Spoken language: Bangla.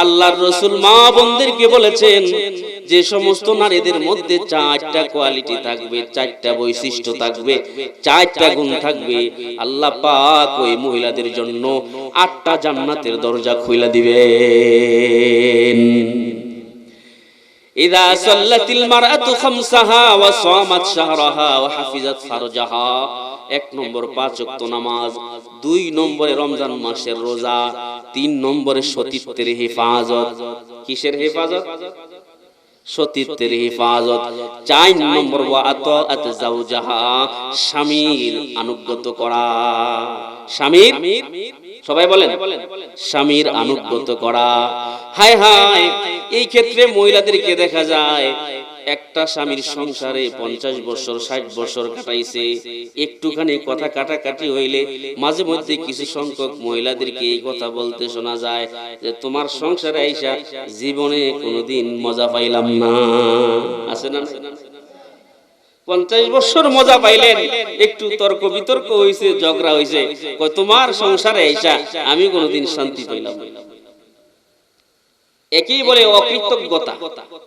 আল্লাহর রসুল মা বোনদেরকে বলেছেন, যে সমস্ত নারীদের মধ্যে চারটা কোয়ালিটি থাকবে, চারটা বৈশিষ্ট্য থাকবে, চারটা গুণ থাকবে। আল্লাহ পাক ওই মহিলাদের জন্য আটটা জান্নাতের দরজা খুলে দিবে ইদা সাল্লাতিল মারআতু খামসাহা ওয়া সামাত শাহরাহা ওয়া হাফিজাত ফারজাহা। এক নম্বর পাঁচ ওয়াক্ত নামাজ, দুই নম্বরে রমজান মাসের রোজা তিন নম্বরে সতীত্বের হেফাজত। কিসের হেফাজত? সতীত্বের হেফাজত। চার নম্বর স্বামীর আনুগত করা। স্বামীর? সবাই বলেন স্বামীর আনুগত করা। হায় হায় এই ক্ষেত্রে মহিলাদেরকে দেখা যায় একটা স্বামীর সংসারে পঞ্চাশ বছর ষাট বছর কাটাইছে। একটুখানি কথা কাটাকাটি হইলে মাঝে মধ্যে কিছু সংখ্যক মহিলাদেরকে এই কথা বলতে শোনা যায় যে তোমার সংসারে আইসা জীবনে কোনোদিন মজা পাইলাম না। আছে না পঞ্চাশ বছর মজা পাইলেন। একটু তর্ক বিতর্ক হয়েছে ঝগড়া হয়েছে তোমার সংসারে আইসা আমি কোনোদিন শান্তি পাইলাম একই বলে অকৃতজ্ঞতা।